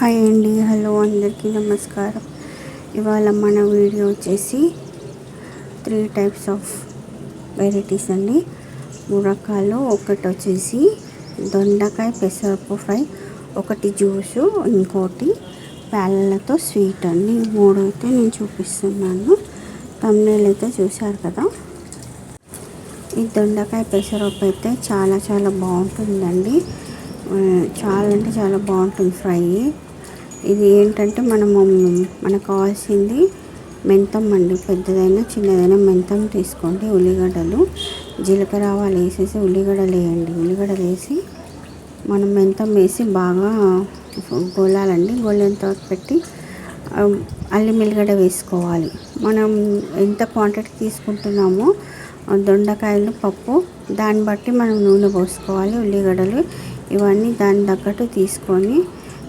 Hi అండి hello అందరికీ నమస్కారం. ఇవాళ మన వీడియో వచ్చేసి త్రీ టైప్స్ ఆఫ్ వెరైటీస్ అండి. మూడు రకాలు ఒకటి వచ్చేసి దొండకాయ పెసరపు ఫ్రై ఒకటి జ్యూసు ఇంకోటి ప్యాలలతో స్వీట్ అండి. మూడు అయితే నేను చూపిస్తున్నాను. తమ్నేల్ అయితే చూశారు కదా? ఈ దొండకాయ పెసరపప్పు అయితే చాలా చాలా బాగుంటుందండి. చాలా అంటే చాలా బాగుంటుంది ఫ్రై. ఇది ఏంటంటే మనము మనకు కావాల్సింది మెంతం అండి. పెద్దదైనా చిన్నదైనా మెంతం తీసుకోండి. ఉల్లిగడ్డలు జీలకర్ర ఆవాలు వేసేసి ఉల్లిగడ్డలు వేయండి. ఉల్లిగడ్డలు వేసి మనం మెంతం వేసి బాగా గోలాలండి. గోలిన తర్వాత పెట్టి అల్లి మిల్లిగడ్డ వేసుకోవాలి. మనం ఎంత క్వాంటిటీ తీసుకుంటున్నామో దొండకాయలు పప్పు దాన్ని బట్టి మనం నూనె పోసుకోవాలి. ఉల్లిగడ్డలు ఇవన్నీ దాని తగ్గట్టు తీసుకొని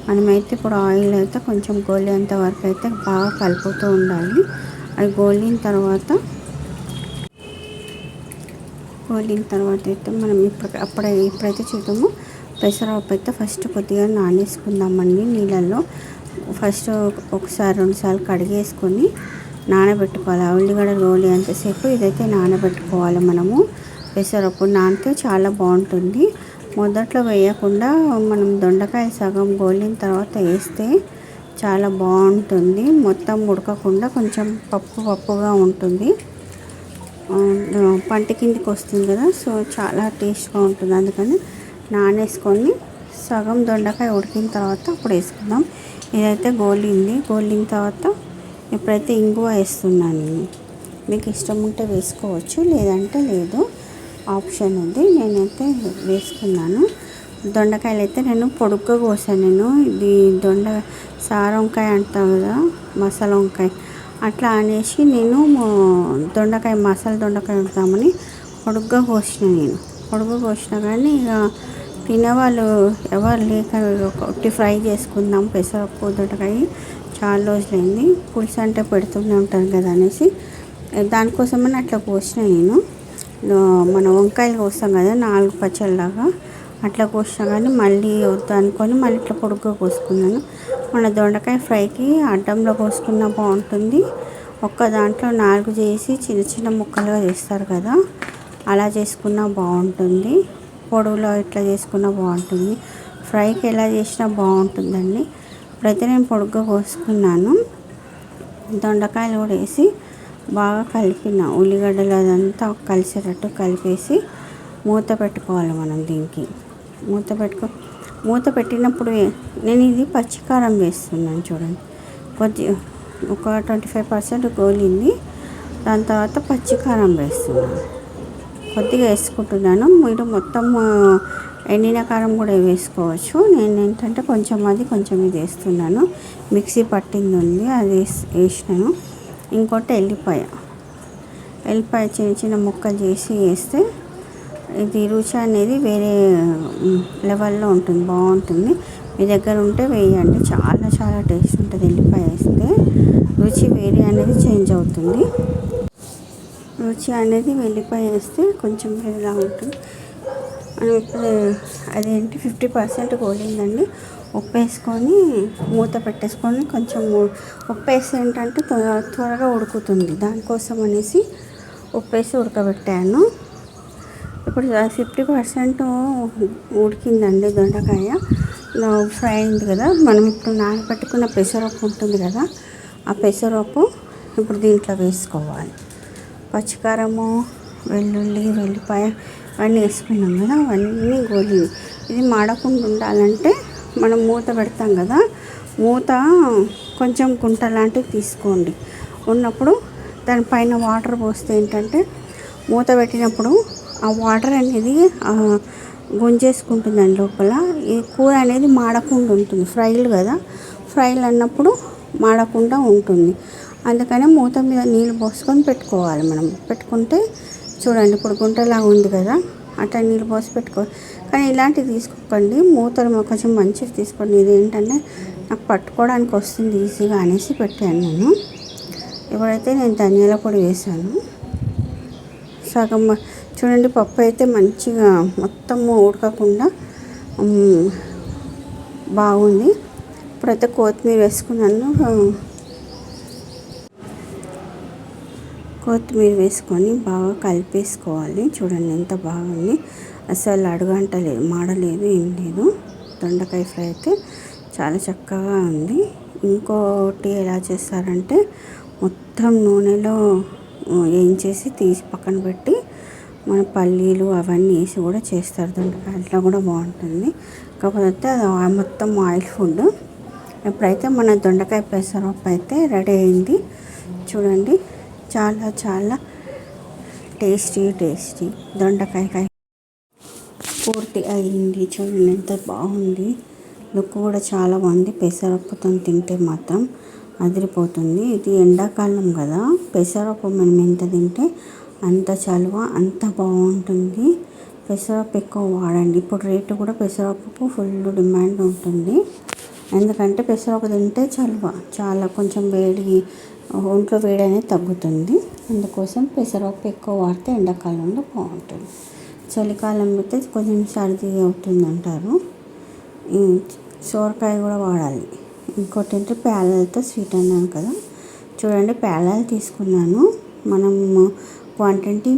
మనమైతే ఇప్పుడు ఆయిల్ అయితే కొంచెం గోలేంత వరకు అయితే బాగా కలుపుతూ ఉండాలి. అది గోలిన తర్వాత గోలిన తర్వాత అయితే మనం ఇప్పుడు అప్పుడే ఇప్పుడైతే చూద్దాము. పెసరపప్పు అయితే ఫస్ట్ కొద్దిగా నానేసుకుందామండి నీళ్ళల్లో. ఫస్ట్ ఒకసారి రెండుసార్లు కడిగేసుకొని నానబెట్టుకోవాలి. ఉల్లిగడ్డ గోలి అంతసేపు ఇదైతే నానబెట్టుకోవాలి మనము. పెసరపప్పు నానితే చాలా బాగుంటుంది. మొదట్లో వేయకుండా మనం దొండకాయ సగం గోలిన తర్వాత వేస్తే చాలా బాగుంటుంది. మొత్తం ఉడకకుండా కొంచెం పప్పు పప్పుగా ఉంటుంది. పంట కిందికి వస్తుంది కదా సో చాలా టేస్ట్గా ఉంటుంది. అందుకని నానేసుకొని సగం దొండకాయ ఉడికిన తర్వాత అప్పుడు వేసుకుందాం. ఇదైతే గోలింది. గోలిన తర్వాత ఇప్పుడైతే ఇంగువ వేస్తున్నాను మీకు ఇష్టం ఉంటే వేసుకోవచ్చు లేదంటే లేదు. ఆప్షన్ ఉంది. నేనైతే వేసుకున్నాను. దొండకాయలు అయితే నేను పొడుగ్గా కోసాను నేను. ఇది దొండ సార వంకాయ అంటాం కదా మసాలా వంకాయ అట్లా అనేసి నేను దొండకాయ మసాలా దొండకాయ ఉంటామని పొడుగ్గా కోసిన నేను. పొడుగ్గా కోసిన కానీ ఇక తినేవాళ్ళు ఎవరు లేక ఒకటి ఫ్రై చేసుకుందాం పెసరపప్పు దొండకాయ చాలా రోజులైంది. పులుసు అంటే పెడుతూనే ఉంటాను కదా అనేసి. దానికోసమని అట్లా పోసిన నేను. మన వంకాయలు కోస్తాం కదా నాలుగు పచ్చళ్ళలాగా. అట్లా కోసినా కానీ మళ్ళీ వద్దు అనుకొని మళ్ళీ ఇట్లా పొడుగ్గా కోసుకున్నాను. మన దొండకాయ ఫ్రైకి అడ్డంలో కోసుకున్న బాగుంటుంది. ఒక్క దాంట్లో నాలుగు చేసి చిన్న చిన్న ముక్కలుగా చేస్తారు కదా అలా చేసుకున్నా బాగుంటుంది. పొడవులో ఇట్లా చేసుకున్నా బాగుంటుంది. ఫ్రైకి ఎలా చేసినా బాగుంటుందండి. ఇప్పుడైతే నేను పొడుగ్గా కోసుకున్నాను. దొండకాయలు కూడా వేసి బాగా కలిపిన ఉల్లిగడ్డలు అదంతా కలిసేటట్టు కలిపేసి మూత పెట్టుకోవాలి మనం దీనికి. మూత పెట్టుకో మూత పెట్టినప్పుడు నేను ఇది పచ్చికారం వేస్తున్నాను చూడండి. కొద్ది ఒక ట్వంటీ ఫైవ్ పర్సెంట్ గోలింది. దాని తర్వాత పచ్చికారం వేస్తున్నాను. కొద్దిగా వేసుకుంటున్నాను. మీరు మొత్తం ఎండిన కారం కూడా వేసుకోవచ్చు. నేను ఏంటంటే కొంచెం అది కొంచెం ఇది వేస్తున్నాను. మిక్సీ పట్టింది ఉంది అది వేసినాను. ఇంకోటి ఎల్లిపాయ. ఎల్లిపాయ చిన్న చిన్న ముక్కలు చేసి వేస్తే ఇది రుచి అనేది వేరే లెవెల్లో ఉంటుంది బాగుంటుంది. మీ దగ్గర ఉంటే వేయండి. చాలా చాలా టేస్ట్ ఉంటుంది ఎల్లిపాయ వేస్తే. రుచి వేరే అనేది చేంజ్ అవుతుంది. రుచి అనేది వెల్లిపాయ వేస్తే కొంచెం వేరేలా ఉంటుంది. ఇప్పుడు అదేంటి ఫిఫ్టీ పర్సెంట్ కోలిందండి ఉప్పు వేసుకొని మూత పెట్టేసుకొని కొంచెం ఉప్పు వేసి ఏంటంటే త్వరగా ఉడుకుతుంది. దానికోసం అనేసి ఉప్పు వేసి ఉడకబెట్టాను. ఇప్పుడు ఫిఫ్టీ పర్సెంట్ ఉడికిందండి దొండకాయ. ఫ్రై అయింది కదా. మనం ఇప్పుడు నానబెట్టుకున్న పెసరప్పు ఉంటుంది కదా. ఆ పెసరపప్పు ఇప్పుడు దీంట్లో వేసుకోవాలి. పచ్చికారము వెల్లుల్లి వెల్లిపాయ అవన్నీ వేసుకున్నాం కదా. అవన్నీ గోలి ఇది మాడకుండా ఉండాలంటే మనం మూత పెడతాం కదా మూత కొంచెం గుంట లాంటివి తీసుకోండి. ఉన్నప్పుడు దానిపైన వాటర్ పోస్తే ఏంటంటే మూత పెట్టినప్పుడు ఆ వాటర్ అనేది గుంజేసుకుంటుందండి లోపల. ఈ కూర అనేది మాడకుండా ఉంటుంది ఫ్రైలు కదా. ఫ్రైలు అన్నప్పుడు మాడకుండా ఉంటుంది. అందుకనే మూత మీద నీళ్ళు పోసుకొని పెట్టుకోవాలి మనం. పెట్టుకుంటే చూడండి ఇప్పుడు గుంటలాగా ఉంది కదా అట్లా నీళ్ళు పోసి పెట్టుకో కానీ ఇలాంటివి తీసుకోకండి. మూతలు కొంచెం మంచిది తీసుకోండి. ఇది ఏంటంటే నాకు పట్టుకోవడానికి వస్తుంది ఈజీగా అనేసి పెట్టాను నేను. ఇప్పుడైతే నేను ధనియాల పొడి వేసాను. సగం చూడండి పప్పు అయితే మంచిగా మొత్తం ఉడకకుండా బాగుంది. ఇప్పుడైతే కొత్తిమీర వేసుకున్నాను. కొత్తిమీర వేసుకొని బాగా కలిపేసుకోవాలి. చూడండి ఎంత బాగుంది. అసలు అడుగంటలేదు మాడలేదు ఏం లేదు. దొండకాయ ఫ్రై అయితే చాలా చక్కగా ఉంది. ఇంకోటి ఎలా చేస్తారంటే మొత్తం నూనెలో వేయించేసి తీసి పక్కన పెట్టి మన పల్లీలు అవన్నీ వేసి కూడా చేస్తారు. దొండకాయ అట్లా కూడా బాగుంటుంది. కాకపోతే అది మొత్తం ఆయిల్ ఫుడ్. ఎప్పుడైతే మన దొండకాయ పెసరపప్పు అయితే రెడీ అయింది. చూడండి చాలా చాలా టేస్టీ టేస్టీ దొండకాయ పూర్తి అయింది చూడండి ఎంత బాగుంది. లుక్ కూడా చాలా బాగుంది. పెసరపప్పుతో తింటే మాత్రం అదిరిపోతుంది. ఇది ఎండాకాలం కదా. పెసరపప్పు మనం ఎంత తింటే అంత చలువ అంత బాగుంటుంది. పెసరపప్పు ఎక్కువ వాడండి. ఇప్పుడు రేటు కూడా పెసరపప్పు ఫుల్ డిమాండ్ ఉంటుంది. ఎందుకంటే పెసరపప్పు తింటే చలువ చాలా కొంచెం వేడి ఒంట్లో వేడి అనేది తగ్గుతుంది. అందుకోసం పెసరపప్పు ఎక్కువ వాడితే ఎండాకాలంలో బాగుంటుంది. చలికాలం అయితే కొంచెం సర్ది అవుతుంది అంటారు సోరకాయ కూడా వాడాలి. ఇంకోటి ఏంటంటే పేలాలతో స్వీట్ అన్నాను కదా. చూడండి ప్యాలలు తీసుకున్నాను. మనం క్వాంటిటీ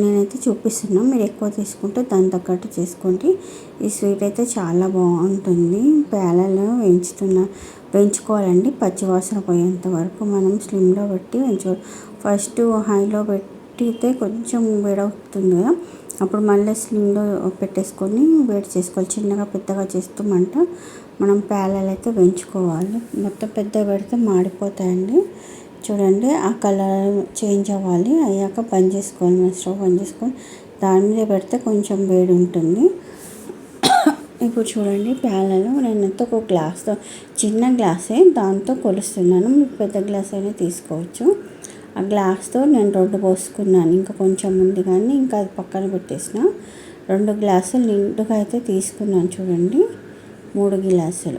నేనైతే చూపిస్తున్నాను మీరు ఎక్కువ తీసుకుంటే దాని తగ్గట్టు చేసుకోండి. ఈ స్వీట్ అయితే చాలా బాగుంటుంది. ప్యాలలు వేయించుతున్న పెంచుకోవాలండి పచ్చివాసన పోయేంత వరకు మనం స్లిమ్లో పెట్టి పెంచుకోవాలి ఫస్ట్ హైలో పెట్టితే కొంచెం వేడవుతుంది కదా. అప్పుడు మళ్ళీ స్లిమ్లో పెట్టేసుకొని వేడి చేసుకోవాలి. చిన్నగా పెద్దగా చేస్తామంట మనం ప్యాలలు అయితే వేయించుకోవాలి. మొత్తం పెద్దగా పెడితే మాడిపోతాయండి. చూడండి ఆ కలర్ చేంజ్ అవ్వాలి. అయ్యాక బంద్ చేసుకోవాలి. మన స్టవ్ బంద్ చేసుకొని దాని మీద పెడితే కొంచెం వేడి ఉంటుంది. ఇప్పుడు చూడండి ప్యాలలు నేను ఒక గ్లాస్తో చిన్న గ్లాసే దాంతో కొలుస్తున్నాను. మీకు పెద్ద గ్లాస్ అయినా తీసుకోవచ్చు. ఆ గ్లాస్తో నేను రెండు పోసుకున్నాను. ఇంకా కొంచెం ఉంది కానీ ఇంకా అది పక్కన పెట్టేసిన. రెండు గ్లాసులు నిండుగా అయితే తీసుకున్నాను చూడండి. మూడు గ్లాసులు.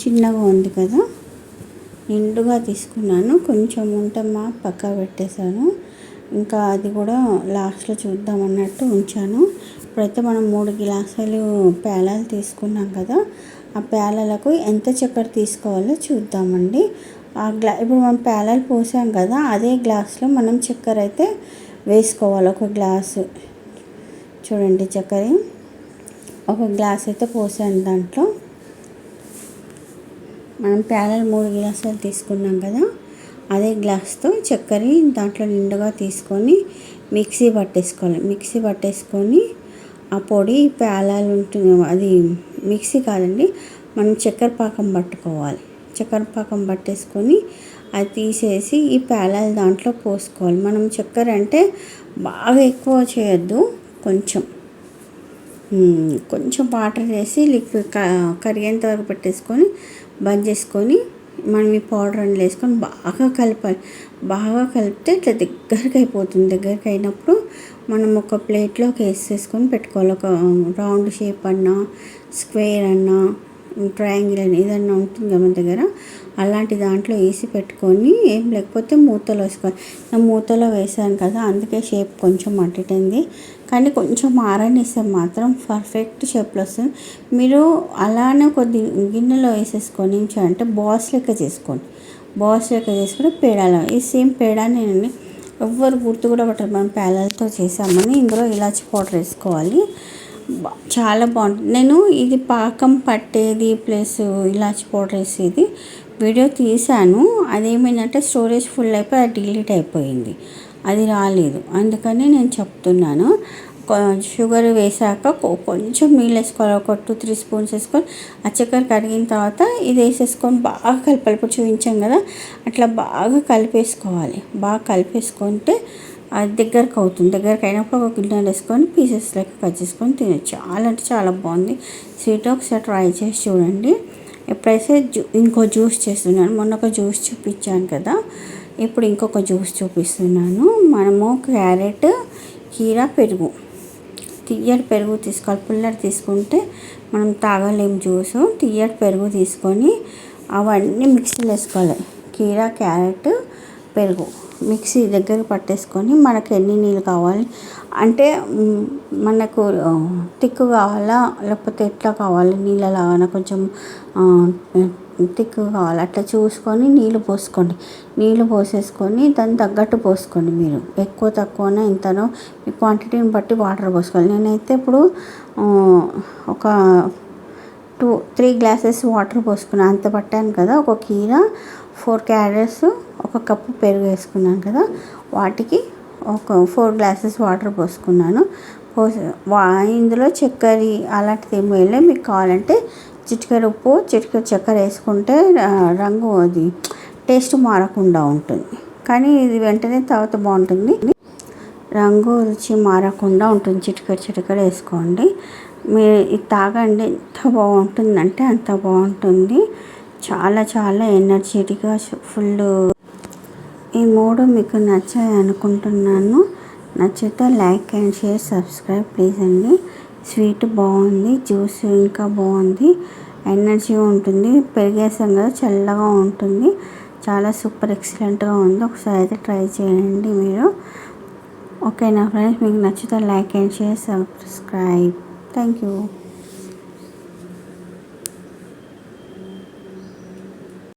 చిన్నగా ఉంది కదా. నిండుగా తీసుకున్నాను. కొంచెం ఉంటే మా పక్క పెట్టేశాను. ఇంకా అది కూడా లాస్ట్లో చూద్దాం అన్నట్టు ఉంచాను. ఇప్పుడైతే మనం మూడు గ్లాసులు పేలాలు తీసుకున్నాం కదా. ఆ పేలలకు ఎంత చక్కెర తీసుకోవాలో చూద్దామండి. ఆ గ్లా ఇప్పుడు మనం పేలాలు పోసాం కదా అదే గ్లాస్లో మనం చక్కెర అయితే వేసుకోవాలి. ఒక గ్లాసు. చూడండి చక్కెర. ఒక గ్లాస్ అయితే పోసాను దాంట్లో. మనం పేలాలు మూడు గ్లాసులు తీసుకున్నాం కదా అదే గ్లాస్తో చక్కెర దాంట్లో నిండుగా తీసుకొని మిక్సీ పట్టేసుకోవాలి. మిక్సీ పట్టేసుకొని ఆ పొడి పేలాలు ఉంటుంది అది మిక్సీ కాదండి మనం చక్కెర పాకం పట్టుకోవాలి. చక్కెర పాకం పట్టేసుకొని అది తీసేసి ఈ పేలాలు దాంట్లో పోసుకోవాలి. మనం చక్కెర అంటే బాగా ఎక్కువ చేయొద్దు కొంచెం. కొంచెం వాటర్ వేసి లిక్విడ్ కరిగేంత వరకు పెట్టేసుకొని బంద్ చేసుకొని మనం ఈ పౌడర్ అని వేసుకొని బాగా కలపాలి. బాగా కలిపితే ఇట్లా దగ్గరికి అయిపోతుంది. దగ్గరికి అయినప్పుడు మనం ఒక ప్లేట్లోకి వేసేసుకొని పెట్టుకోవాలి. ఒక రౌండ్ షేప్ అన్నా స్క్వేర్ అన్నా ట్రయాంగిల్ అని ఏదన్నా ఉంటుంది కదా మన దగ్గర అలాంటి దాంట్లో వేసి పెట్టుకొని ఏం లేకపోతే మూతలో వేసుకోవాలి. నేను మూతలో వేసాను కదా అందుకే షేప్ కొంచెం అట్టింది. కానీ కొంచెం ఆరనిస్తే మాత్రం పర్ఫెక్ట్ షేప్లో వస్తుంది. మీరు అలానే కొద్ది గిన్నెలో వేసేసుకొని అంటే బాస్ లెక్క చేసుకోండి. బాస్ లెక్క చేసుకుని పేడాలో ఈ సేమ్ పేడా ఎవ్వరు గుర్తు కూడా పట్టరు మనం పేలాలతో చేసామని. ఇందులో ఇలాచి పౌడర్ వేసుకోవాలి. చాలా బాగుంటుంది. నేను ఇది పాకం పట్టేది ప్లస్ ఇలాచి పౌడర్ వేసేది. వీడియో తీశాను. అదేమైందంటే స్టోరేజ్ ఫుల్ అయిపోయి అది డిలీట్ అయిపోయింది. అది రాలేదు. అందుకని నేను చెప్తున్నాను. షుగర్ వేసాక కొంచెం నీళ్ళు వేసుకోవాలి. ఒక టూ త్రీ స్పూన్స్ వేసుకొని ఆ చక్కెర కరిగిన తర్వాత ఇది వేసేసుకొని బాగా కలపాలి ఇప్పుడు చూపించాం కదా అట్లా బాగా కలిపేసుకోవాలి. బాగా కలిపేసుకుంటే అది దగ్గరకు అవుతుంది. దగ్గరకు అయినప్పుడు ఒక గిన్నెలు వేసుకొని పీసెస్ లెక్క కట్ చేసుకొని తినచ్చు. చాలా అంటే చాలా బాగుంది. స్వీట్ ఒకసారి ట్రై చేసి చూడండి. ఎప్పుడైతే జ్యూ ఇంకో జ్యూస్ చేస్తున్నాను మొన్న ఒక జ్యూస్ చూపించాను కదా. ఇప్పుడు ఇంకొక జ్యూస్ చూపిస్తున్నాను. మనము క్యారెట్ కీరా పెరుగు. తియ్యటి పెరుగు తీసుకోవాలి. పుల్లటి తీసుకుంటే మనం తాగలేం జ్యూస్. తియ్యటి పెరుగు తీసుకొని అవన్నీ మిక్సీలో వేసుకోవాలి. కీరా క్యారెట్ పెరుగు. మిక్సీ దగ్గర పట్టేసుకొని మనకు ఎన్ని నీళ్ళు కావాలి అంటే మనకు తిక్కు కావాలా లేకపోతే ఎట్లా కావాలి నీళ్ళలాగా కొంచెం తిక్కు కావాలి అట్లా చూసుకొని నీళ్ళు పోసుకోండి. నీళ్ళు పోసేసుకొని దాన్ని తగ్గట్టు పోసుకోండి మీరు. ఎక్కువ తక్కువనో ఎంతనో మీ క్వాంటిటీని బట్టి వాటర్ పోసుకోవాలి. నేనైతే ఇప్పుడు ఒక టూ త్రీ గ్లాసెస్ వాటర్ పోసుకున్నాను అంత పట్టాను కదా ఒక కీర ఫోర్ క్యారెట్స్ ఒక కప్పు పెరుగు వేసుకున్నాను కదా వాటికి ఒక ఫోర్ గ్లాసెస్ వాటర్ పోసుకున్నాను. పోసి వా ఇందులో చక్కెర అలాంటిది ఏమి వేయలేదు మీకు కావాలంటే చిటికెర ఉప్పు చిటికెర చక్కెర వేసుకుంటే రంగు అది టేస్ట్ మారకుండా ఉంటుంది. కానీ ఇది వెంటనే తర్వాత బాగుంటుంది. రంగు రుచి మారకుండా ఉంటుంది. చిటికెడ చిటికెడ వేసుకోండి. మీరు ఇది తాగండి. ఎంత బాగుంటుందంటే అంత బాగుంటుంది. చాలా చాలా ఎనర్జెటిక్గా ఫుల్ ఈ మూడు మీకు నచ్చాయి అనుకుంటున్నాను. నచ్చితే like and share subscribe please అండి. స్వీట్ బాగుంది జ్యూస్ ఇంకా బాగుంది. ఎనర్జీ ఉంటుంది పెరిగేసాం కదా చల్లగా ఉంటుంది. చాలా సూపర్ ఎక్సలెంట్గా ఉంది. ఒకసారి అయితే ట్రై చేయండి మీరు. ఓకే నా ఫ్రెండ్స్? మీకు నచ్చితే like and share subscribe. Thank you.